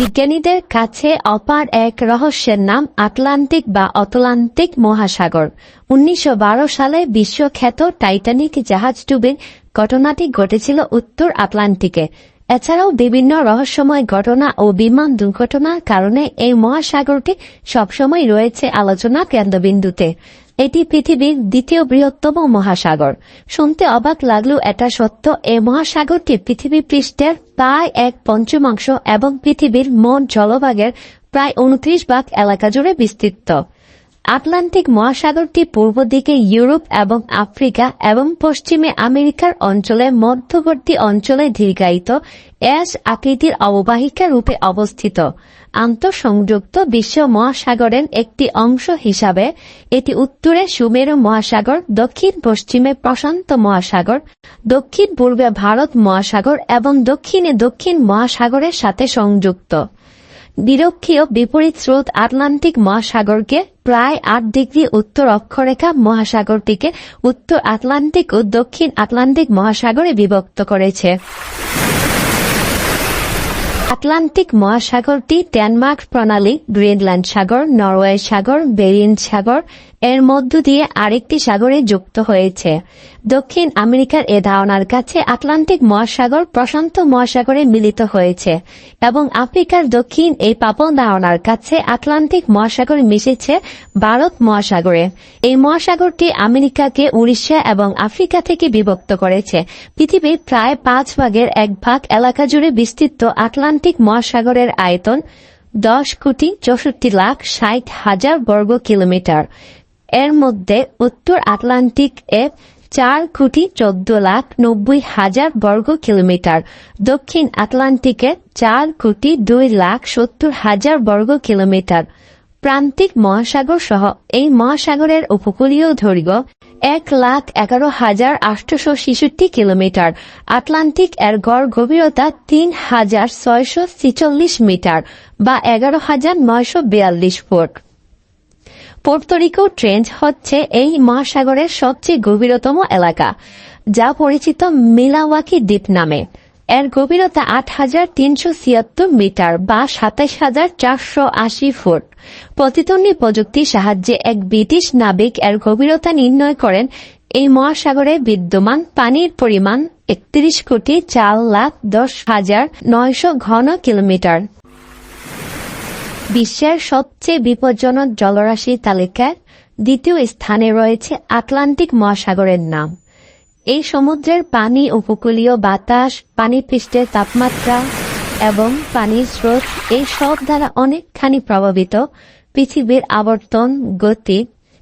বিজ্ঞানীদের কাছে অপার এক রহস্যের নাম আটলান্টিক বা অতলান্টিক মহাসাগর। উনিশশো বারো সালে বিশ্বখ্যাত টাইটানিক জাহাজ ডুবির ঘটনাটি ঘটেছিল উত্তর আটলান্টিকে। এছাড়াও বিভিন্ন রহস্যময় ঘটনা ও বিমান দুর্ঘটনার কারণে এই মহাসাগরটি সবসময় রয়েছে আলোচনা কেন্দ্রবিন্দুতে। এটি পৃথিবীর দ্বিতীয় বৃহত্তম মহাসাগর। শুনতে অবাক লাগলেও এটা সত্য, এ মহাসাগরটি পৃথিবী পৃষ্ঠের প্রায় এক পঞ্চমাংশ এবং পৃথিবীর মন জলভাগের প্রায় উনত্রিশ ভাগ এলাকা জুড়ে বিস্তৃত। আটলান্টিক মহাসাগরটি পূর্ব দিকে ইউরোপ এবং আফ্রিকা এবং পশ্চিমে আমেরিকার অঞ্চলে মধ্যবর্তী অঞ্চলে দীর্ঘায়িত এস আকৃতির অববাহিকা রূপে অবস্থিত। আন্তঃসংযুক্ত বিশ্ব মহাসাগরের একটি অংশ হিসাবে এটি উত্তরে সুমেরু মহাসাগর, দক্ষিণ পশ্চিমে প্রশান্ত মহাসাগর দক্ষিণ পূর্বে ভারত মহাসাগর এবং দক্ষিণে দক্ষিণ মহাসাগরের সাথে সংযুক্ত। নিরক্ষীয় বিপরীত স্রোত আটলান্টিক মহাসাগরকে প্রায় আট ডিগ্রি উত্তর অক্ষরেখা মহাসাগরটিকে উত্তর আটলান্টিক ও দক্ষিণ আটলান্টিক মহাসাগরে বিভক্ত করেছে। আটলান্টিক মহাসাগরটি ডেনমার্ক প্রণালী, গ্রিনল্যান্ড সাগর, নরওয়ে সাগর, বেরিন সাগর এর মধ্য দিয়ে আরেকটি সাগরে যুক্ত হয়েছে। দক্ষিণ আমেরিকার এ ধারণার কাছে আটলান্টিক মহাসাগর প্রশান্ত মহাসাগরে মিলিত হয়েছে এবং আফ্রিকার দক্ষিণ এই পাপন ধারণার কাছে আটলান্টিক মহাসাগর মিশেছে ভারত মহাসাগরে। এই মহাসাগরটি আমেরিকাকে উড়িষ্যা এবং আফ্রিকা থেকে বিভক্ত করেছে। পৃথিবীর প্রায় পাঁচ ভাগের এক ভাগ এলাকা জুড়ে বিস্তৃত আটলান্টিক মহাসাগরের আয়তন দশ কোটি চৌষট্টি লাখ ষাট হাজার বর্গ কিলোমিটার। এর মধ্যে উত্তর আটলান্টিক এ চার কোটি চোদ্দ লাখ নব্বই হাজার বর্গ কিলোমিটার, দক্ষিণ আটলান্টিকে চার কোটি দুই লাখ সত্তর হাজার বর্গ কিলোমিটার। প্রান্তিক মহাসাগর সহ এই মহাসাগরের উপকূলীয় দৈর্ঘ্য এক লাখ এগারো হাজার আটশোশো ছেষট্টি কিলোমিটার। আটলান্টিক এর গড় গভীরতা তিন হাজার ছয়শো ছিচল্লিশ মিটার বা এগারো হাজার নয়শো বিয়াল্লিশ ফুট। পোর্তরিকো ট্রেঞ্চ হচ্ছে এই মহাসাগরের সবচেয়ে গভীরতম এলাকা, যা পরিচিত মিলাওয়াকি দ্বীপ নামে। এর গভীরতা আট হাজার তিনশো ছিয়াত্তর মিটার বা সাতাইশ হাজার চারশো আশি ফুট। প্রতিতন্ত্রী প্রযুক্তির সাহায্যে এক ব্রিটিশ নাবিক এর গভীরতা নির্ণয় করেন, এই মহাসাগরে বিদ্যমান পানির পরিমাণ একত্রিশ কোটি চার লাখ দশ হাজার নয়শো ঘন কিলোমিটার। বিশ্বের সবচেয়ে বিপজ্জনক জলরাশি তালিকায় দ্বিতীয় স্থানে রয়েছে আটলান্টিক মহাসাগরের নাম। এই সমুদ্রের পানি উপকূলীয় বাতাস, পানি পৃষ্ঠের তাপমাত্রা এবং পানির স্রোত, এই সব দ্বারা অনেকখানি প্রভাবিত পৃথিবীর আবর্তন, গতি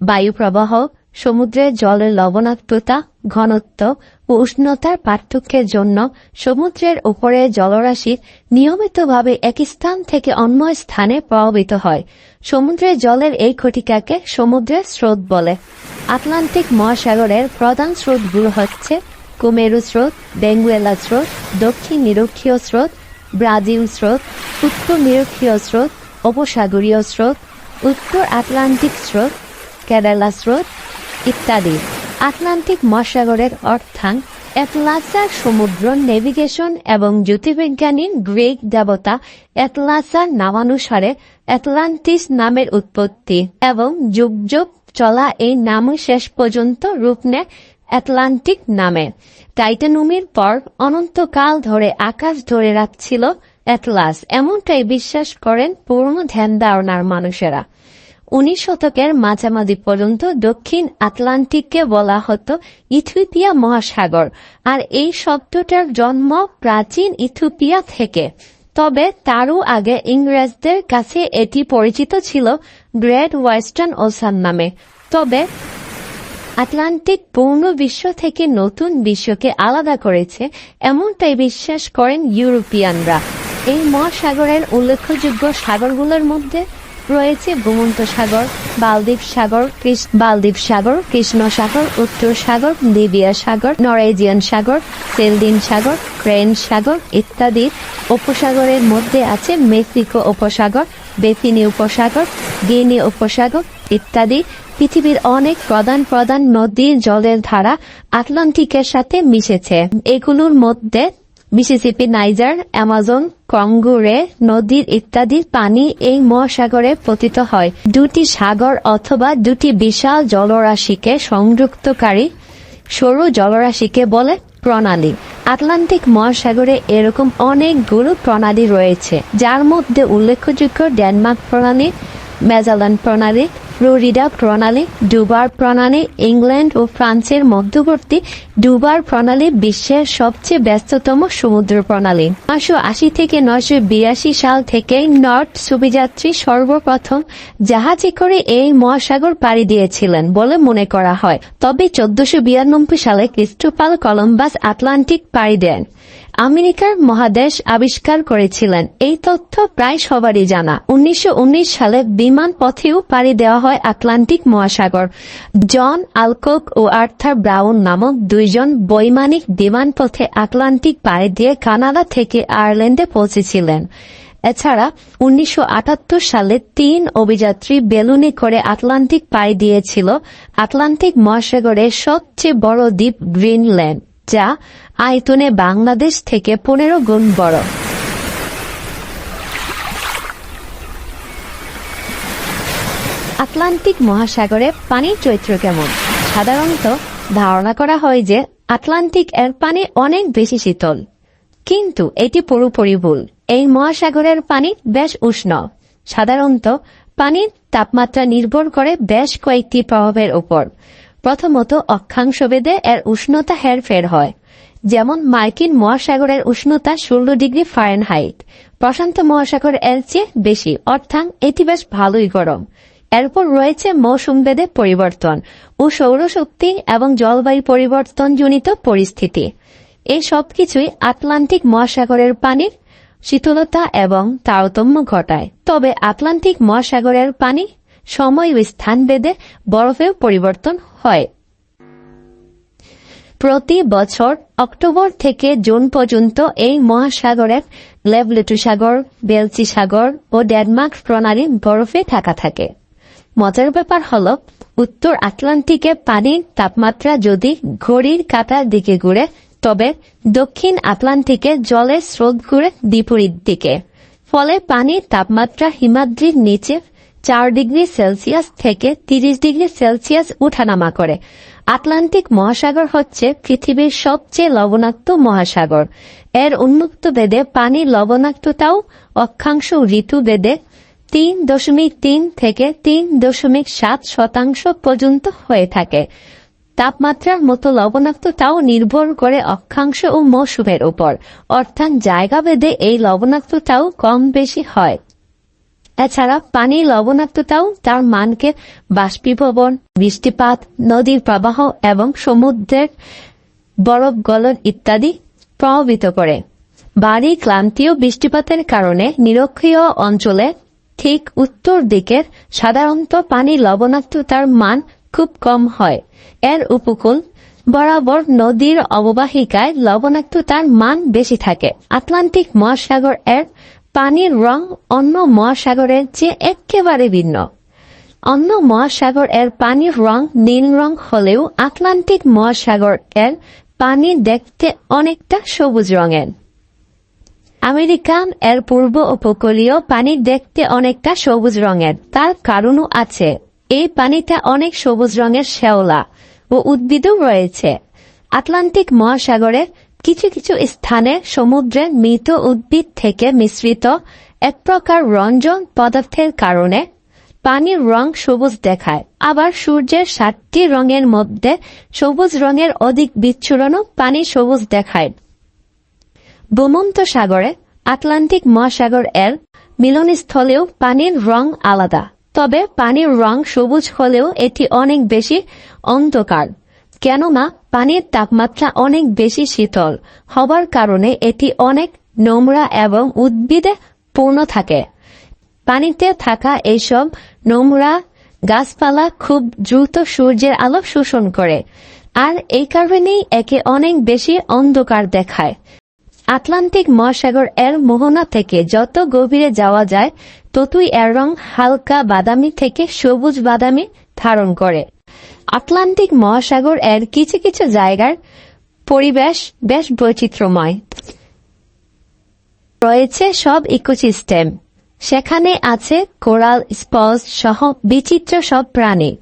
বায়ু প্রবাহ সমুদ্রের জলের লবণাক্ততা, ঘনত্ব ও উষ্ণতার পার্থক্যের জন্য সমুদ্রের উপরে জলরাশি নিয়মিতভাবে এক স্থান থেকে অন্য স্থানে প্রভাবিত হয়। সমুদ্রের জলের এই ঘটিকাকে সমুদ্রের স্রোত বলে। আটলান্টিক মহাসাগরের প্রধান স্রোতগুলো হচ্ছে কুমেরু স্রোত, বেঙ্গুয়েলা স্রোত, দক্ষিণ নিরক্ষীয় স্রোত, ব্রাজিল স্রোত, উত্তর নিরক্ষীয় স্রোত, উপসাগরীয় স্রোত, উত্তর আটলান্টিক স্রোত, কেরালা স্রোত ইত্যাদি। আটলান্টিক মহাসাগরের অর্থাৎ অ্যাটলাসার সমুদ্র নেভিগেশন এবং জ্যোতির্বিজ্ঞানী গ্রেক দেবতা অ্যাটলাসার নামানুসারে অ্যাটলান্টিস নামের উৎপত্তি এবং যুগ যুগ চলা এই নাম শেষ পর্যন্ত রূপ নেয় অ্যাটলান্টিক নামে। টাইটানুমির পর অনন্তকাল ধরে আকাশ ধরে রাখছিল অ্যাটলাস এমনটাই বিশ্বাস করেন পুরনো ধ্যান ধারণার মানুষেরা। উনিশ শতকের মাঝামাঝি পর্যন্ত দক্ষিণ আটলান্টিককে বলা হতো ইথিওপিয়া মহাসাগর, আর এই শব্দটার জন্ম প্রাচীন ইথিওপিয়া থেকে। তবে তারও আগে ইংরেজদের কাছে এটি পরিচিত ছিল গ্রেট ওয়েস্টার্ন ওসান নামে। তবে আটলান্টিক পূর্ণ বিশ্ব থেকে নতুন বিশ্বকে আলাদা করেছে, এমনটাই বিশ্বাস করেন ইউরোপিয়ানরা। এই মহাসাগরের উল্লেখযোগ্য সাগরগুলোর মধ্যে রয়েছে ভূমন্ত সাগর, বালদ্বীপ সাগর বালদ্বীপ সাগর কৃষ্ণ সাগর উত্তর সাগর, লিবিয়া সাগর, নরেজিয়ান সাগর, সেলদিন সাগর, ক্রেন সাগর ইত্যাদি উপসাগরের মধ্যে আছে মেক্সিকো উপসাগর বেফিনি উপসাগর, গিনি উপসাগর ইত্যাদি। পৃথিবীর অনেক প্রধান প্রধান নদীর জলের ধারা আটলান্টিকের সাথে মিশেছে। এগুলোর মধ্যে মিসিসিপি নাইজার অ্যামাজন কঙ্গুরে নদীর ইত্যাদির পানি এই মহাসাগরে পতিত হয়। দুটি সাগর অথবা দুটি বিশাল জলরাশিকে সংযুক্তকারী সরু জলরাশিকে বলে প্রণালী। আটলান্টিক মহাসাগরে এরকম অনেকগুলো প্রণালী রয়েছে, যার মধ্যে উল্লেখযোগ্য ডেনমার্ক প্রণালী মেজালান প্রণালী, ফ্লোরিডা প্রণালী ডুবার প্রণালী, ইংল্যান্ড ও ফ্রান্সের মধ্যবর্তী ডুবার প্রণালী বিশ্বের সবচেয়ে ব্যস্ততম সমুদ্র প্রণালী। নয়শো আশি থেকে নয়শো বিরাশি সাল থেকে নর্থ সুবিযাত্রী সর্বপ্রথম জাহাজে করে এই মহাসাগর পাড়ি দিয়েছিলেন বলে মনে করা হয়। তবে চোদ্দশো বিরানব্বই সালে ক্রিস্টোপাল কলম্বাস আটলান্টিক পাড়ি দেন। আমেরিকার মহাদেশ আবিষ্কার করেছিলেন। এই তথ্য প্রায় সবারই জানা। উনিশশো উনিশ সালে বিমান পথেও পাড়ি দেওয়া হয় আটলান্টিক মহাসাগর। জন আলকক ও আর্থার ব্রাউন নামক দুইজন বৈমানিক বিমান পথে আটলান্টিক পাড়ি দিয়ে কানাডা থেকে আয়ারল্যান্ডে পৌঁছেছিলেন। এছাড়া উনিশশো আটাত্তর সালে তিন অভিযাত্রী বেলুনে করে আটলান্টিক পাড়ি দিয়েছিল আটলান্টিক মহাসাগরের সবচেয়ে বড় দ্বীপ গ্রিনল্যান্ড। যা আয়তনে বাংলাদেশ থেকে পনেরো গুণ বড়। আটলান্টিক মহাসাগরে পানির চরিত্র কেমন? সাধারণত ধারণা করা হয় যে আটলান্টিক এর পানি অনেক বেশি শীতল। কিন্তু এটি পুরোপুরি ভুল। এই মহাসাগরের পানি বেশ উষ্ণ। সাধারণত পানির তাপমাত্রা নির্ভর করে বেশ কয়েকটি প্রভাবের উপর। প্রথমত অক্ষাংশ ভেদে এর উষ্ণতা হেরফের হয়। যেমন মার্কিন মহাসাগরের উষ্ণতা ষোলো ডিগ্রি ফারেনহাইট। প্রশান্ত মহাসাগর এর চেয়ে বেশি, অর্থাৎ এটি বেশ ভালোই গরম। এরপর রয়েছে মৌসুম ভেদে পরিবর্তন ও সৌরশক্তি এবং জলবায়ু পরিবর্তনজনিত পরিস্থিতি। এই সবকিছুই আটলান্টিক মহাসাগরের পানির শীতলতা এবং তারতম্য ঘটায়। তবে আটলান্টিক মহাসাগরের পানি সময় ও স্থান ভেদে বরফেও পরিবর্তন হয়। প্রতি বছর অক্টোবর থেকে জুন পর্যন্ত এই মহাসাগরের লেভলেটু সাগর, বেলচি সাগর ও ডেনমার্ক প্রণালী বরফে ঢাকা থাকে। মজার ব্যাপার হল, উত্তর আটলান্টিকে পানির তাপমাত্রা যদি ঘড়ির কাঁটার দিকে ঘুরে, তবে দক্ষিণ আটলান্টিকে জলের স্রোত ঘুরে বিপরীত দিকে। ফলে পানির তাপমাত্রা হিমাদ্রির নিচে চার ডিগ্রি সেলসিয়াস থেকে তিরিশ ডিগ্রি সেলসিয়াস উঠানামা করে। আটলান্টিক মহাসাগর হচ্ছে পৃথিবীর সবচেয়ে লবণাক্ত মহাসাগর। এর উন্মুক্ত বেদে পানির লবণাক্ততাও অক্ষাংশ ঋতু বেদে তিন দশমিক তিন থেকে তিন দশমিক সাত শতাংশ পর্যন্ত হয়ে থাকে। তাপমাত্রার মতো লবণাক্ততাও নির্ভর করে অক্ষাংশ ও মৌসুমের উপর। অর্থাৎ জায়গা বেদে এই লবণাক্ততাও কম বেশি হয়। এছাড়া পানির লবণাক্ততাও তার মানকে বাষ্পীভবন, বৃষ্টিপাত, নদীর প্রবাহ এবং সমুদ্রের বরফ গলন ইত্যাদি প্রভাবিত করে। বাড়ি ক্লান্তীয় বৃষ্টিপাতের কারণে নিরক্ষীয় অঞ্চলে ঠিক উত্তর দিকের সাধারণত পানি লবণাক্ততার মান খুব কম হয়। এর উপকূল বরাবর নদীর অববাহিকায় লবণাক্ততার মান বেশি থাকে। আটলান্টিক মহাসাগর এর পানির রং অন্য মহাসাগরের চেয়ে একেবারে ভিন্ন। অন্য মহাসাগর এর পানির রং নীল রং হলেও আটলান্টিক মহাসাগর এর পানি দেখতে অনেকটা সবুজ রঙের আমেরিকান এর পূর্ব উপকূলীয় পানি দেখতে অনেকটা সবুজ রঙের তার কারণও আছে। এই পানিটা অনেক সবুজ রঙের শ্যাওলা ও উদ্ভিদও রয়েছে। আটলান্টিক মহাসাগরের কিছু কিছু স্থানে সমুদ্রে মৃত উদ্ভিদ থেকে মিশ্রিত এক প্রকার রঞ্জন পদার্থের কারণে পানির রং সবুজ দেখায়। আবার সূর্যের সাতটি রঙের মধ্যে সবুজ রঙের অধিক বিচ্ছুরণও পানি সবুজ দেখায়। ভূমন্ত সাগরে আটলান্টিক মহাসাগর এর মিলনস্থলেও পানির রং আলাদা। তবে পানির রং সবুজ হলেও এটি অনেক বেশি অন্ধকার। কেননা পানির তাপমাত্রা অনেক বেশি শীতল, হবার কারণে এটি অনেক নোংরা এবং উদ্ভিদে পূর্ণ থাকে। পানিতে থাকা এইসব নোংরা গাছপালা খুব দ্রুত সূর্যের আলো শোষণ করে, আর এই কারণেই একে অনেক বেশি অন্ধকার দেখায়। আটলান্টিক মহাসাগর এর মোহনা থেকে যত গভীরে যাওয়া যায়, ততই এর রং হালকা বাদামি থেকে সবুজ বাদামি ধারণ করে। আটলান্টিক মহাসাগর এর কিছু কিছু জায়গার পরিবেশ বেশ বৈচিত্র্যময়। রয়েছে সব ইকোসিস্টেম। সেখানে আছে কোরাল স্পজ সহ বিচিত্র সব প্রাণী।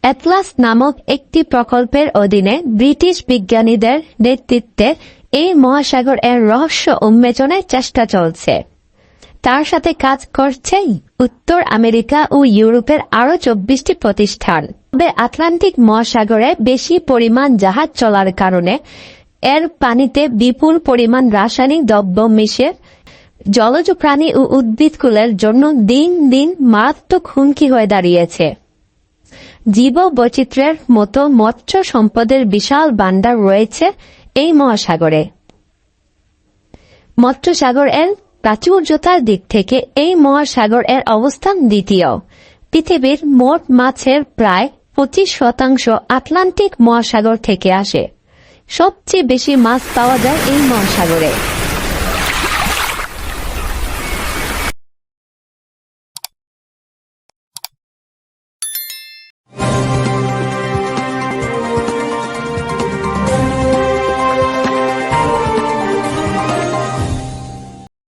অ্যাটলাস নামক একটি প্রকল্পের অধীনে ব্রিটিশ বিজ্ঞানীদের নেতৃত্বে এই মহাসাগর এর রহস্য উন্মোচনের চেষ্টা চলছে। তার সাথে কাজ করছেই উত্তর আমেরিকা ও ইউরোপের আরও চব্বিশটি প্রতিষ্ঠান। তবে আটলান্টিক মহাসাগরে বেশি পরিমাণ জাহাজ চলার কারণে এর পানিতে বিপুল পরিমাণ রাসায়নিক দ্রব্য মিশে জলজ প্রাণী ও উদ্ভিদকুলের জন্য দিন দিন মারাত্মক হুমকি হয়ে দাঁড়িয়েছে। জীব বৈচিত্র্যের মতো মৎস্য সম্পদের বিশাল ভাণ্ডার রয়েছে এই মহাসাগরে। মৎস্যসাগর এর প্রাচুর্যতার দিক থেকে এই মহাসাগর এর অবস্থান দ্বিতীয়। পৃথিবীর মোট মাছের প্রায় পঁচিশ শতাংশ আটলান্টিক মহাসাগর থেকে আসে। সবচেয়ে বেশি মাছ পাওয়া যায় এই মহাসাগরে।